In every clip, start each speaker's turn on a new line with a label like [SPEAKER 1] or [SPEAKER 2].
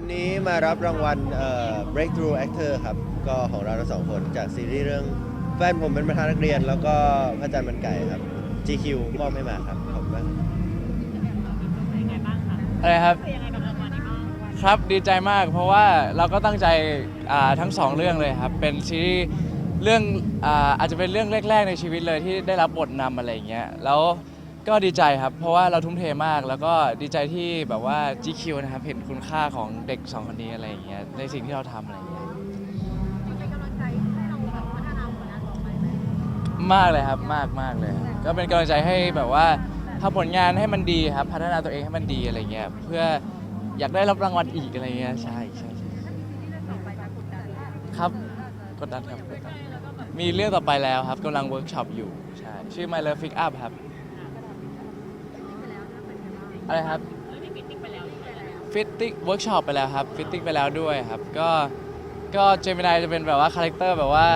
[SPEAKER 1] วันนี้มารับรางวัลเอ่อ breakthrough actor ครับ ก็ของเราทั้งสองคนจากซีรีส์เรื่องแฟนผมเป็นประธานนักเรียน แล้วก็พระจันทร์มันไก่ครับ GQ มอบให้มาครับขอบคุณมาก
[SPEAKER 2] เป็นยังไงบ้างคะ
[SPEAKER 3] อะไรครับ
[SPEAKER 2] เป็นยังไงกับรางวัลนี้บ้าง
[SPEAKER 3] ครับดีใจมากเพราะว่าเราก็ตั้งใจอ่าทั้งสองเรื่องเลยครับ เป็นซีรีส์เรื่องอ่าอาจจะเป็นเรื่องแรก ๆ ในชีวิตเลยที่ได้รับบทนำอะไรอย่างเงี้ยแล้ว ก็ดีใจครับ เพราะว่าเราทุ่มเทมาก แล้วก็ดีใจที่แบบว่า GQ นะครับ เห็นคุณค่าของเด็กสองคนนี้อะไรอย่างเงี้ย ในสิ่งที่เราทำอะไรอย่างเงี้ย
[SPEAKER 2] เป็นกำลังใจให้เราแบบพัฒนาผลงานต่อไปไหม
[SPEAKER 3] มากเลยครับมากมากเลยครับก็เป็นกำลังใจให้แบบว่าทำผลงานให้มันดีครับ พัฒนาตัวเองให้มันดีอะไรเงี้ย เพื่ออยากได้รับรางวัลอีกอะไรเงี้ย ใช่ใช่ใช่
[SPEAKER 2] ที่จะต่อไปจะกดดัน
[SPEAKER 3] ครับกดดันครับกดดันมีเรื่องต่อไปแล้วครับกำลังเวิร์กช็อปอยู่ ใช่ ชื่อ My Love Fix Up ครับ อะไรครับ
[SPEAKER 2] เรื่องที่ฟิตติ้งไปแล้วที่ไปแล้ว
[SPEAKER 3] ฟิตติ้งเวิร์กช็อปไปแล้วครับฟิตติ้งไปแล้วด้วยครับ ก็ก็เจมินายจะเป็นแบบว่าคาแรคเตอร์แบบว่า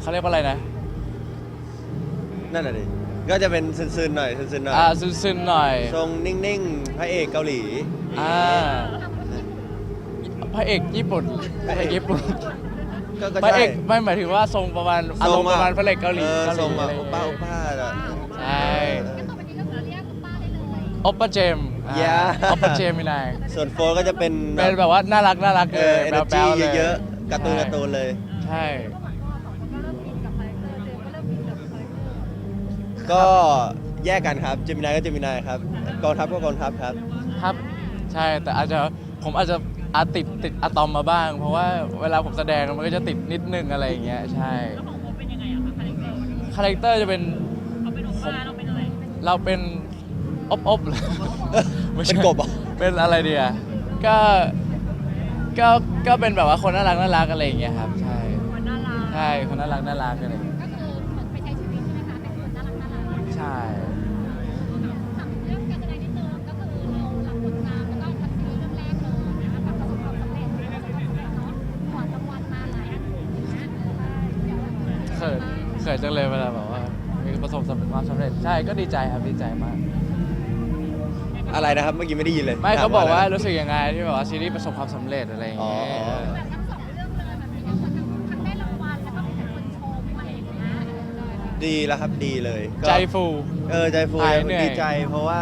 [SPEAKER 3] เขาเรียกว่าอะไรนะ
[SPEAKER 1] นั่นน่ะดิ ก็จะเป็นซึนๆหน่อยซึนๆหน่อย
[SPEAKER 3] อ่าซึนๆหน่อย
[SPEAKER 1] ทรงนิ่งๆ พระเอกเกาหลี
[SPEAKER 3] อ่าพระเอกญี่ปุ่นพระเอกญี่ปุ่น
[SPEAKER 1] ก็ก็
[SPEAKER 3] พระ
[SPEAKER 1] ใช่
[SPEAKER 3] เอกไม่หมายถึงว่าทรงประมาณอารมณ์ประมาณพระเอกเกาหลี
[SPEAKER 1] ออ
[SPEAKER 3] เกาห
[SPEAKER 1] ทร
[SPEAKER 3] ลี
[SPEAKER 1] งแบ
[SPEAKER 3] อะ
[SPEAKER 1] บ
[SPEAKER 3] ไรอ
[SPEAKER 1] โอย่าง
[SPEAKER 3] เงี้
[SPEAKER 1] ป้ายโอป้าอะ
[SPEAKER 3] ใช่
[SPEAKER 2] ต่อไปนี้ก็คือเรียกคุณป้าได้เลย
[SPEAKER 3] โอปปาเจม
[SPEAKER 1] Yeah
[SPEAKER 3] โอปปาเจมินาย
[SPEAKER 1] ส่วนโฟร์ก็จะเป็น
[SPEAKER 3] เป็นแบบว่าน่ารักน่ารัก
[SPEAKER 1] เอ
[SPEAKER 3] เล
[SPEAKER 1] อยเอเนอร์
[SPEAKER 3] แบ
[SPEAKER 1] จี
[SPEAKER 3] วๆเลย
[SPEAKER 1] เยอะๆการ์ตูนการ์ตูนเลย
[SPEAKER 3] ใช่
[SPEAKER 1] ก็แยกกันครับเจมินายก็เจมินายครับกองทัพก็กองทัพครับ
[SPEAKER 3] ครับ ใช่แต่อาจจะผมอาจจะอาติดติดอะตอมมาบ้าง เพราะว่าเวลาผมแสดงมันก็จะติดนิดนึงอะไรอย่างเงี้ยใช่
[SPEAKER 2] แล้วของโมเป็นยังไงอะคะคาแรคเตอร์
[SPEAKER 3] คาแรคเตอร์จะเป็น
[SPEAKER 2] เราเป็นโอป้าเราเป็นอะไร
[SPEAKER 3] เราเป็น อบอบเลยไม่ใช่
[SPEAKER 1] เป็นกบเหรอ
[SPEAKER 3] เป็นอะไรดีอะก็ก็ก็เป็นแบบว่าคนน่ารักน่ารักอะไรอย่างเงี้ยครับ ใช่
[SPEAKER 2] คนน่ารัก
[SPEAKER 3] ใช่คนน่ารักน่ารักอะไรอย่างเงี้ย
[SPEAKER 2] ก็คือเหมือนไปใช้ชีวิตใช่ไหมคะแต่คนน่ารักน่ารัก
[SPEAKER 3] ใช่
[SPEAKER 2] ถามเรื่องการแสดงนิดนึงก็คือเรารับบทนำแล้วก็ทำซีรีส์เรื่องแรกเลยนะคะแบบประสบความสำเร็จประสบความสำเร็จเนาะกวาดรางวัลมาหลายอันอยู่นะเดี๋ยว
[SPEAKER 3] เขินเขินจังเลยเวลาแบบว่ามีประสบความสำเร็จใช่ก็ดีใจครับดีใจมาก
[SPEAKER 1] อะไรนะครับเมื่อกี้ไม่ได้ยินเลย
[SPEAKER 3] ไม่เขา
[SPEAKER 1] ถ
[SPEAKER 3] บอกว่าะ
[SPEAKER 1] ไร
[SPEAKER 3] รู้สึกยังไงที่แบบว่าซีรีส์ประสบความสำเร็จอะไรอย่างเงี้ย
[SPEAKER 1] อ๋อ
[SPEAKER 2] แบบทั้งสองเรื่องเลยแบบนี้ทั้งทั้งได้รางวัลแล้วก็มีแต่คนชมอะไรอย่างเงี้ย
[SPEAKER 1] ดีแล้วครับดีเลยก็
[SPEAKER 3] ใจฟู
[SPEAKER 1] เออใจฟู
[SPEAKER 3] หายเหนื่อย
[SPEAKER 1] ดีใจ เพราะว่า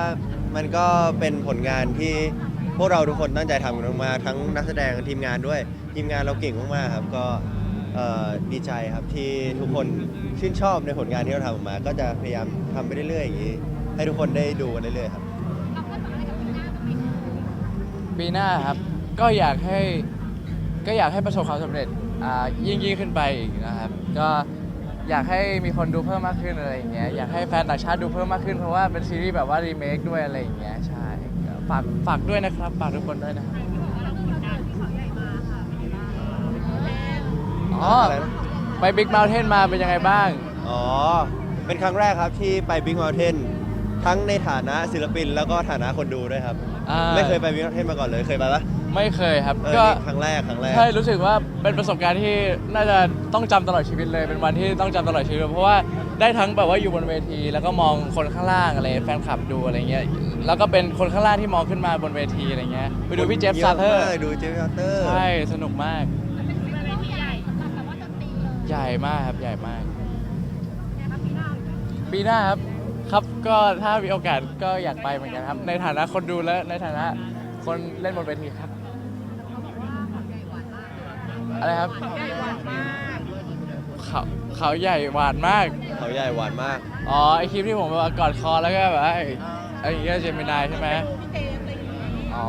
[SPEAKER 1] มันก็เป็นผลงานที่พวกเราทุกคนตั้งใจทำกันมากๆทั้งนักแสดงทีมงานด้วย ทีมงานเราเก่งมากๆครับก็เอ่อดีใจครับที่ทุกคนชื่นชอบในผลงานที่เราทำออกมา ก็จะพยายามทำไปเรื่อยๆอย่างนี้ให้ทุกคนได้ดูกันเรื่อยๆครับ
[SPEAKER 3] ปีหน้าครับก็อยากให้ก็อยากให้ประสบความสำเร็จอ่ายิ่งยิ่งขึ้นไปอีกนะครับ ก็อยากให้มีคนดูเพิ่มมากขึ้นอะไรอย่างเงี้ยอยากให้แฟนต่างชาติดูเพิ่มมากขึ้นเพราะว่าเป็นซีรีส์แบบว่ารีเมคด้วยอะไรอย่างเงี้ยใช่ก็ฝากฝากด้วยนะครับฝากทุกคนด้วยนะครับ
[SPEAKER 2] ที่บอกว่าเราผลงานที่เขาใหญ่มาค่ะเป็นยังไงบ้าง
[SPEAKER 3] อ๋อ
[SPEAKER 1] อะไรนะ
[SPEAKER 3] ไปบิ๊ก u n เทนมาเป็นยังไงบ้าง
[SPEAKER 1] อ๋อ เป็นครั้งแรกครับที่ไป Big Mountain ทั้ งในฐานะศิลปินแล้วก็ฐานะคนดูด้วยครับ
[SPEAKER 3] อ่า
[SPEAKER 1] ไม่เคยไป Big Mountain มาก่อนเลยเคยไปปะ
[SPEAKER 3] ไม่เคยครับ
[SPEAKER 1] เออ
[SPEAKER 3] ก็
[SPEAKER 1] นี่ครั้งแรกครั้งแรก
[SPEAKER 3] ใช่รู้สึกว่าเป็นประสบการณ์ที่น่าจะต้องจำตลอดชีวิตเลย เป็นวันที่ต้องจำตลอดชีวิตเลยเพราะว่าได้ทั้งแบบว่าอยู่บนเวที แล้วก็มองคนข้างล่างอะไรแฟนคลับดูอะไรเงี้ยแล้วก็เป็นคนข้างล่างที่มองขึ้นมาบนเวทีอะไรเงี้ยไปดูพี่เจฟซาเทอร์
[SPEAKER 1] ยะมากดูเจฟซาเตอร์
[SPEAKER 3] ใช่สนุกมาก
[SPEAKER 2] มันเป็นเวทีใหญ่สำหรับแบบว่าดนตรีเลย
[SPEAKER 3] ใหญ่มากครับใหญ่มาก
[SPEAKER 2] เนี่ยครับปีหน้า
[SPEAKER 3] ปีหน้าครับ ครับก็ถ้ามีโอกาสก็อยากไปเหมือนกันครับ ในฐานะคนดูและในฐานะคนเล่นบนเวทีครับ อะไรครับ
[SPEAKER 2] ใหญ่หวานมาก
[SPEAKER 3] เขาเขาใหญ่หวานมาก
[SPEAKER 1] เขาใหญ่หวานมาก
[SPEAKER 3] อ๋อไอคลิปที่ผมแบบว่ากอดคอแล้วก็แบบว่าไอ้ไอ้อย่างเงี้ยเจมินายใช่ไหม
[SPEAKER 2] พี่เจมส์อะไรอย่างงี้
[SPEAKER 3] อ๋อ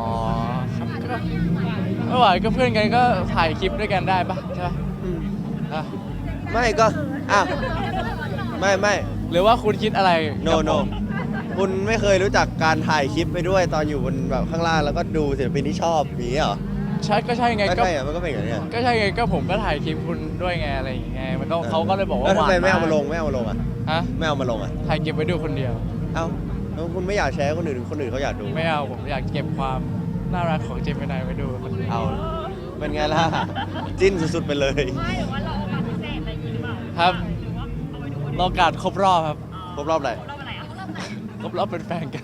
[SPEAKER 3] ครับก็ไม่ไหวก็เพื่อนกันก็ถ่ายคลิปด้วยกันได้ปะใช่ปะอะ
[SPEAKER 1] ไม่ก็อะไม่ไม่
[SPEAKER 3] หรือว่าคุณคิดอะไร
[SPEAKER 1] no
[SPEAKER 3] กับผ
[SPEAKER 1] no
[SPEAKER 3] ม
[SPEAKER 1] คุณไม่เคยรู้จักการถ่ายคลิปไปด้วยตอนอยู่บนแบบข้างล่างแล้วก็ดูศิลปินที่ชอบอย่างนี้เหรอ
[SPEAKER 3] ใช่ก็ใช่ไง
[SPEAKER 1] ก็
[SPEAKER 3] ก็
[SPEAKER 1] ใช่อะมันก็เป็นอย่างนี้อะ
[SPEAKER 3] ก็ใช่ไงก็ผมก็ถ่ายคลิปคุณด้วยไงอะไรอย่างเงี้ยมันก็เขาก็เลยบอกว่า
[SPEAKER 1] แล้วทำไม
[SPEAKER 3] หวาน
[SPEAKER 1] ไม่เอา
[SPEAKER 3] ก
[SPEAKER 1] มาลงไม่เอามาลงอะ
[SPEAKER 3] ฮะ
[SPEAKER 1] ไม่เอามาลงอะ
[SPEAKER 3] ถ่ายเก็บไว้ดูคนเดียว
[SPEAKER 1] เอ้าแล้วคุณไม่อยากแชร์ให้คนอื่นคนอื่นเขาอยากดู
[SPEAKER 3] ไม่เอาผมอยากเก็บความน่ารักของเจมินายไว้ดูคนเดียว
[SPEAKER 1] เอาเป็นไงล่ะจิ้นสุดๆไปเลย
[SPEAKER 2] ไม่หรือว่าเราเอามาพิเศษอะไรอย่างงี้หรือเปล่า
[SPEAKER 3] ครับ
[SPEAKER 2] ห รือว่าเอาไว้ดูคนเดียว
[SPEAKER 3] เรากาสครบรอบครับ
[SPEAKER 1] ครบรอบอะไร
[SPEAKER 2] รอบอะไรอะรอบไหน
[SPEAKER 3] ครบรอบเป็นแฟนกัน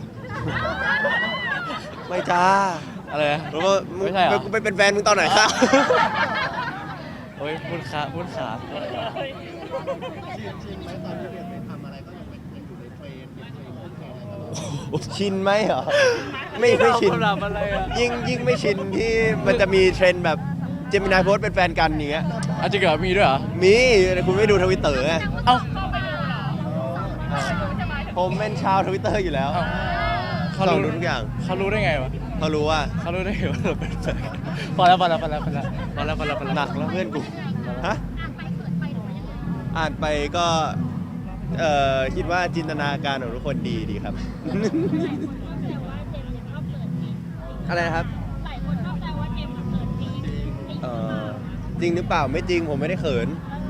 [SPEAKER 1] ไม่จ้า
[SPEAKER 3] อะไรนะ
[SPEAKER 1] แล้วก็มึง
[SPEAKER 3] ไม่ใช่เหรอ
[SPEAKER 1] กูไปเป็นแฟนมึงตอนไหนครับ
[SPEAKER 3] โอ้ยพูดขาพูดขา
[SPEAKER 1] ชินไหมเหรอ ไม่ไม่ชิน
[SPEAKER 3] คำถามอะไรอะ
[SPEAKER 1] ยิ่งยิ่งไม่ชินที่มันจะมีเทรนด์แบบเจมินายโพสเป็นแฟนกันอย่างเงี้ย
[SPEAKER 3] อาจจะเกิดมีด้วยเหรอ
[SPEAKER 1] มีแต่คุณไม่ดูทวิตเตอร์ไง
[SPEAKER 3] เอ้า
[SPEAKER 1] ผมเป็นชาวทวิตเตอร์อยู่แล้ว
[SPEAKER 3] เอ้าเขา
[SPEAKER 1] เรา
[SPEAKER 3] รู้
[SPEAKER 1] รู้ทุกอย่าง
[SPEAKER 3] เขารู้ได้ไงวะ
[SPEAKER 1] เขารู้ว่า
[SPEAKER 3] เขารู้ได้ไงว่าเราเป็นแฟนกันพอแล้วพอแล้วพอแล้วพอแล้วพอแล้วพอแล้วพอแล้ว
[SPEAKER 1] หนักแล้วเพื่อนกูฮะอ่านไปก็เอ่อคิดว่าจินตนาการของทุกคนดีดีครับอะไรนะครับ
[SPEAKER 2] หลายคนเข้าใจว่าเจมส์เขินจริง
[SPEAKER 1] เอ่อจริงหรือเปล่าไม่จริงผมไม่ได้เขิน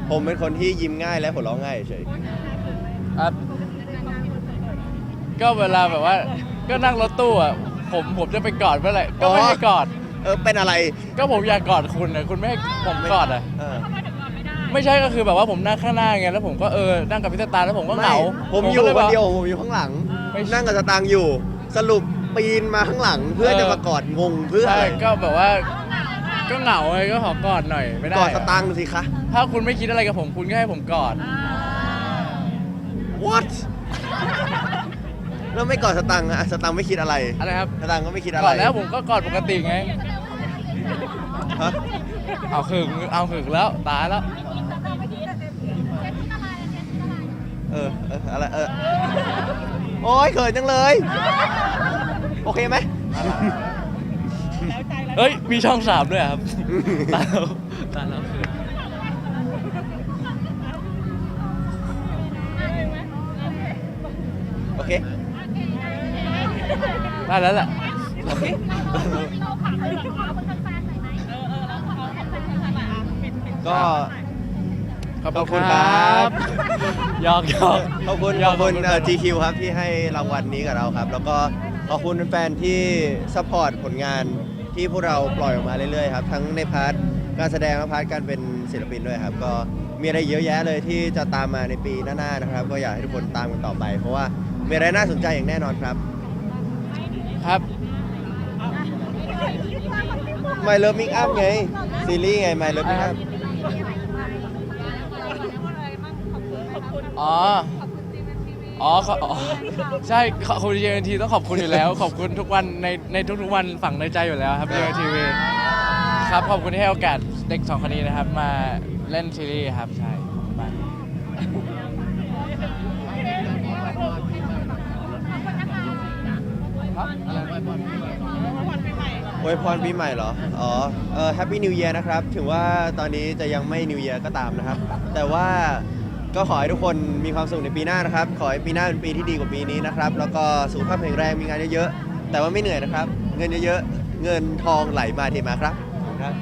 [SPEAKER 1] ผมเป็นคนที่ยิ้มง่ายและหัวเราะง่ายเฉย
[SPEAKER 3] ครับ ก็เวลาแบบว่าก็นั่งรถตู้อะผมผมจะไปกอดเมื่อไหร่ก็ไม่ให้กอด
[SPEAKER 1] เออเป็นอะไร
[SPEAKER 3] ก็ผมอยากกอดคุณนะคุณไม่ให้ผมกอดอะ
[SPEAKER 1] เออ
[SPEAKER 3] ไม่ใช่ก็คือแบบว่าผมนั่งข้างหน้าไงแล้วผมก็เออนั่งกับพิสตาร์แล้วผมก็เหงา
[SPEAKER 1] ไม่ผมอยู่
[SPEAKER 3] ก็ล
[SPEAKER 1] คน
[SPEAKER 3] แบบ
[SPEAKER 1] เดียว ผมอยู่ข้างหลัง
[SPEAKER 3] ไม่ใช่
[SPEAKER 1] นั่งกับสตางค์อยู่ สรุปปีนมาข้างหลังเพื่อ
[SPEAKER 3] เออ
[SPEAKER 1] จะมากอดงงเพื่อ
[SPEAKER 3] ใช่
[SPEAKER 1] อะไร
[SPEAKER 3] ก็แบบว่าก็เหงาไงก็ขอกอดหน่อยไม่ได้
[SPEAKER 1] กอด
[SPEAKER 3] เหร
[SPEAKER 1] สตางค์สิคะ
[SPEAKER 3] ถ้าคุณไม่คิดอะไรกับผมคุณก็ให้ผมกอด
[SPEAKER 1] what แล้วไม่กอดสตังค์อะสตังค์ไม่คิดอะไร
[SPEAKER 3] อะไรครับ
[SPEAKER 1] สตังค์ก็ไม่คิดอะไร
[SPEAKER 3] กอดแล้วผมก็กอดปกติไง
[SPEAKER 1] ฮะ
[SPEAKER 3] เอาขึงเอาขึงแล้วตายแล้ว
[SPEAKER 1] เออเอออะไรเออโอ้ยเขินจังเลย โอเคไหม
[SPEAKER 3] เฮ้ยมีช่องสามด้วยเหรอครับ ตายแล้วตายแล้วคือ
[SPEAKER 1] โอเค
[SPEAKER 3] ได้แล้วแหละ
[SPEAKER 1] ก็
[SPEAKER 3] ขอบ
[SPEAKER 1] ขอบคุ
[SPEAKER 3] คุณ
[SPEAKER 1] ณ
[SPEAKER 3] ค
[SPEAKER 1] ครั
[SPEAKER 3] รับ
[SPEAKER 1] บ
[SPEAKER 3] หยอกหยอก
[SPEAKER 1] ขอบคุณ
[SPEAKER 3] หย
[SPEAKER 1] ข
[SPEAKER 3] อ
[SPEAKER 1] อกบคุณ
[SPEAKER 3] ขอบคุณ
[SPEAKER 1] เอ่อ GQ ครับที่ให้รางวัลนี้กับเราครับ แล้วก็ขอบคุณแฟนๆที่ซัพพอร์ตผลงานที่พวกเราปล่อยออกมาเรื่อยๆครับ ทั้งในพาร์ทการแสดงและพาร์ทการเป็นศิลปินด้วยครับ ก็มีอะไรเยอะแยะเลยที่จะตามมาในปีหน้าๆนะครับ ก็อยากให้ทุกคนตามกันต่อไป เพราะว่ามีอะไรน่าสนใจอย่างแน่นอนครับ
[SPEAKER 3] ครับ
[SPEAKER 1] My Love Make Up ไง ซีรีส์ไง My Love Make Up
[SPEAKER 3] อ๋อ อ๋อขออ๋อใช่ขอบคุณเยนทีต้องขอบคุณอยู่แล้ว ขอบคุณทุกวันในในทุกๆวันฝังในใจอยู่แล้วครับเยนทีวีครับขอบคุณที่ให้โอกาสเด็กสองคนนี้นะครับ มาเล่นซีรีส์ครับใช่ อ
[SPEAKER 1] วยพรปีใหม่เหรอ อ๋อ เออ Happy New Year นะครับ ถึงว่าตอนนี้จะยังไม่ New Year ก็ตามนะครับ แต่ว่าก็ขอให้ทุกคนมีความสุขในปีหน้านะครับ ขอให้ปีหน้าเป็นปีที่ดีกว่าปีนี้นะครับ แล้วก็สุขภาพแข็งแรง มีงานเยอะๆ แต่ว่าไม่เหนื่อยนะครับ เงินเยอะๆ เงินทองไหลมาเทมาครับครับ